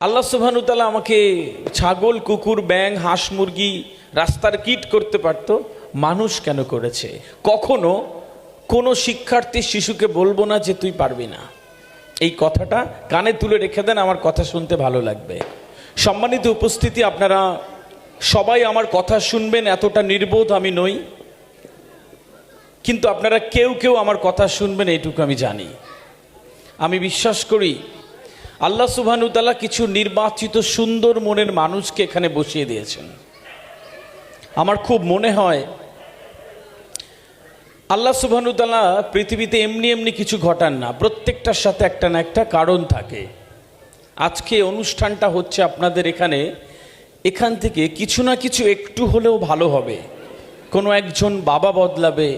আল্লাহ সুবহানুতালা আমাকে ছাগল, কুকুর ব্যাং হাঁস, মুরগি রাস্তার কিট করতে পারত। মানুষ কেন করেছে? কখনো কোনো শিক্ষার্থী শিশুকে বলব না যে তুই পারবি না। এই কথাটা কানে তুলে রেখে দেন, আমার কথা শুনতে ভালো লাগবে। সম্মানিত উপস্থিতি, আপনারা সবাই আমার কথা শুনবেন, এতটা নির্বোধ আমি নই। কিন্তু আপনারা কেউ কেউ আমার কথা শুনবেন, এইটুকু আমি জানি। আমি বিশ্বাস করি আল্লাহ সুবহানুতালা কিছু নির্বাচিত সুন্দর মনের মানুষকে এখানে বসিয়ে দিয়েছেন। আমার খুব মনে হয়, আল্লাহ সুবহানুতালা পৃথিবীতে এমনি এমনি কিছু ঘটান না, প্রত্যেকটার সাথে একটা না একটা কারণ থাকে। আজকে অনুষ্ঠানটা হচ্ছে আপনাদের এখানে, এখান থেকে কিছু না কিছু একটু হলেও ভালো হবে। কোনো একজন বাবা বদলাবে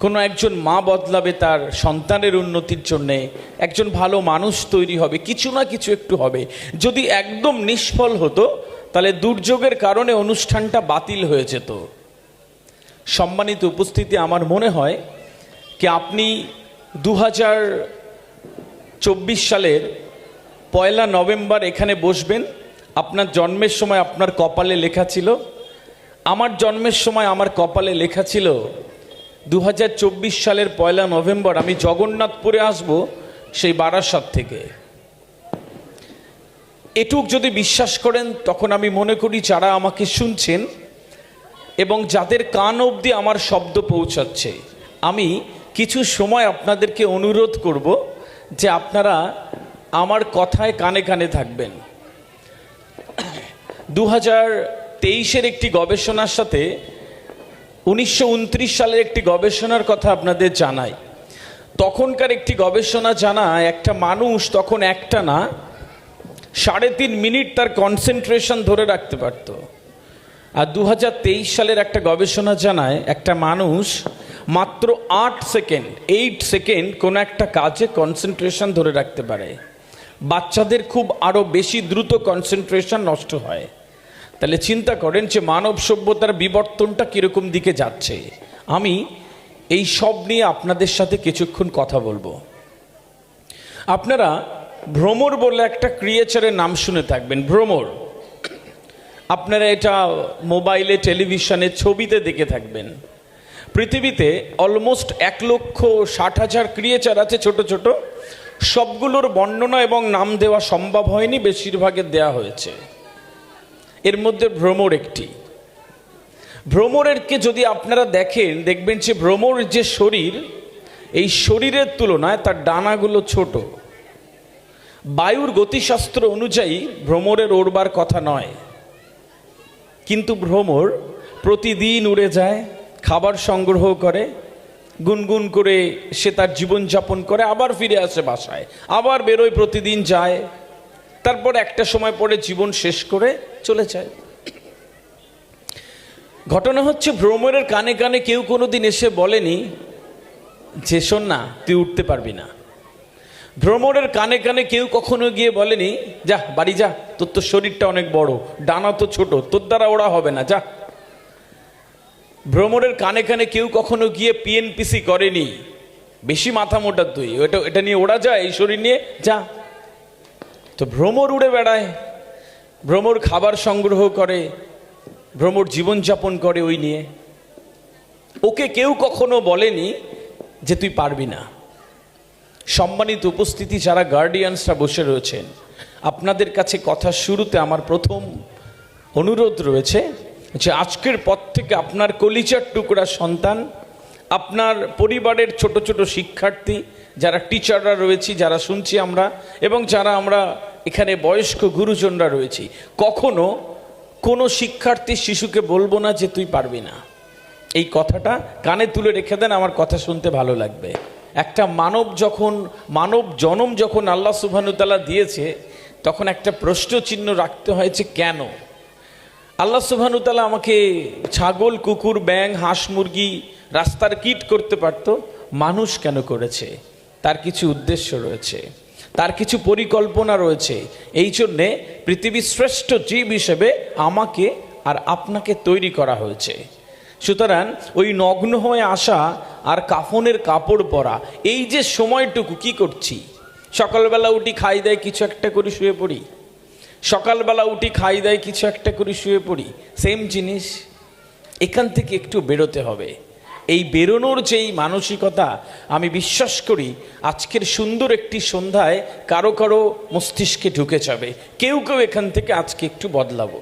কোনো একজন মা বদলাবে তার সন্তানের উন্নতির জন্যে, একজন ভালো মানুষ তৈরি হবে, কিছু না কিছু একটু হবে। যদি একদম নিষ্ফল হতো, তাহলে দুর্যোগের কারণে অনুষ্ঠানটা বাতিল হয়ে যেত। সম্মানিত উপস্থিতি, আমার মনে হয় কি আপনি দু হাজার চব্বিশ সালের পয়লা নভেম্বর এখানে বসবেন। আপনার জন্মের সময় আপনার কপালে লেখা ছিল। আমার জন্মের সময় আমার কপালে লেখা ছিল দু হাজার চব্বিশ সালের পয়লা নভেম্বর আমি জগন্নাথপুরে আসব সেই বারাসাত থেকে। এটুক যদি বিশ্বাস করেন, তখন আমি মনে করি যারা আমাকে শুনছেন এবং যাদের কান অবধি আমার শব্দ পৌঁছাচ্ছে, আমি কিছু সময় আপনাদেরকে অনুরোধ করব যে আপনারা আমার কথায় কানে কানে থাকবেন। দু হাজার তেইশের একটি গবেষণার সাথে উনিশশো উনত্রিশ সালের একটি গবেষণার কথা আপনাদের জানাই। তখনকার একটি গবেষণা জানায়, একটা মানুষ তখন একটা না, সাড়ে তিন মিনিট তার কনসেন্ট্রেশন ধরে রাখতে পারত। আর দু হাজার তেইশ সালের একটা গবেষণা জানায়, একটা মানুষ মাত্র আট সেকেন্ড এইট সেকেন্ড কোনো একটা কাজে কনসেন্ট্রেশন ধরে রাখতে পারে। বাচ্চাদের খুব আরও বেশি দ্রুত কনসেন্ট্রেশন নষ্ট হয়। তাহলে চিন্তা করেন যে মানব সভ্যতার বিবর্তনটা কীরকম দিকে যাচ্ছে। আমি এই সব নিয়ে আপনাদের সাথে কিছুক্ষণ কথা বলব। আপনারা ভ্রমর বলে একটা ক্রিয়েচারের নাম শুনে থাকবেন, ভ্রমর। আপনারা এটা মোবাইলে, টেলিভিশনে, ছবিতে দেখে থাকবেন। পৃথিবীতে অলমোস্ট এক লক্ষ ষাট হাজার ক্রিয়েচার আছে ছোট ছোট। সবগুলোর বর্ণনা এবং নাম দেওয়া সম্ভব হয়নি, বেশিরভাগের দেয়া হয়েছে। এর মধ্যে ভ্রমর একটি। ভ্রমরেরকে যদি আপনারা দেখেন, দেখবেন যে ভ্রমর যে শরীর, এই শরীরের তুলনায় তার ডানাগুলো ছোট। বায়ুর গতিশাস্ত্র অনুযায়ী ভ্রমরের ওড়বার কথা নয়। কিন্তু ভ্রমর প্রতিদিন উড়ে যায়, খাবার সংগ্রহ করে, গুনগুন করে সে তার জীবনযাপন করে, আবার ফিরে আসে বাসায়, আবার বেরোয় প্রতিদিন যায় তারপর একটা সময় পরে জীবন শেষ করে চলে যায়। ঘটনা হচ্ছে, ভ্রমরের কানে কানে কেউ কোনো দিন এসে বলেনি যে, শোন না, তুই উঠতে পারবি না। ভ্রমরের কানে কানে কেউ কখনো গিয়ে বলেনি, যা, বাড়ি যা, তোর তো শরীরটা অনেক বড়, ডানা তো ছোট, তোর দ্বারা ওরা হবে না, যা। ভ্রমরের কানে কানে কেউ কখনো গিয়ে পিএনপিসি করেনি, বেশি মাথা মোটা তুই, ওটা, এটা নিয়ে ওরা যায় এই শরীর নিয়ে যা। তো ভ্রমর উড়ে বেড়ায়, ভ্রমর খাবার সংগ্রহ করে, ভ্রমর জীবনযাপন করে ওই নিয়ে। ওকে কেউ কখনো বলেনি যে তুই পারবি না। সম্মানিত উপস্থিতি যারা গার্ডিয়ানসরা বসে রয়েছেন, আপনাদের কাছে কথা শুরুতে আমার প্রথম অনুরোধ রয়েছে যে আজকের পর থেকে আপনার কলিজার টুকরা সন্তান আপনার পরিবারের ছোট ছোট শিক্ষার্থী, যারা টিচাররা রয়েছি, যারা শুনছি আমরা, এবং যারা আমরা এখানে বয়স্ক গুরুজনরা রয়েছি, কখনো কোনো শিক্ষার্থী শিশুকে বলব না যে তুই পারবি না। এই কথাটা কানে তুলে রেখে দেন, আমার কথা শুনতে ভালো লাগবে। একটা মানব যখন, মানব জনম যখন আল্লাহ সুবহানুতালা দিয়েছে, তখন একটা প্রশ্ন চিহ্ন রাখতে হয়েছে কেন? আল্লাহ সুবহানুতালা আমাকে ছাগল, কুকুর ব্যাং হাঁস, মুরগি রাস্তার কিট করতে পারতো, মানুষ কেন করেছে? তার কিছু উদ্দেশ্য রয়েছে, তার কিছু পরিকল্পনা রয়েছে। এই জন্যে পৃথিবীর শ্রেষ্ঠ জীব হিসেবে আমাকে আর আপনাকে তৈরি করা হয়েছে। সুতরাং ওই নগ্ন হয়ে আসা আর কাফনের কাপড় পরা, এই যে সময়টুকু কি করছি? সকালবেলা উঠি খাই দেয় কিছু একটা করে শুয়ে পড়ি। সকালবেলা উঠি খাই দাই কিছু একটা করে শুয়ে পড়ি। সেম জিনিস, এখান থেকে একটু বেরোতে হবে। এই বেরোনোর যেই মানসিকতা, আমি বিশ্বাস করি আজকের সুন্দর একটি সন্ধ্যায় কারও কারও মস্তিষ্কে ঢুকে যাবে। কেউ কেউ এখান থেকে আজকে একটু বদলাবো।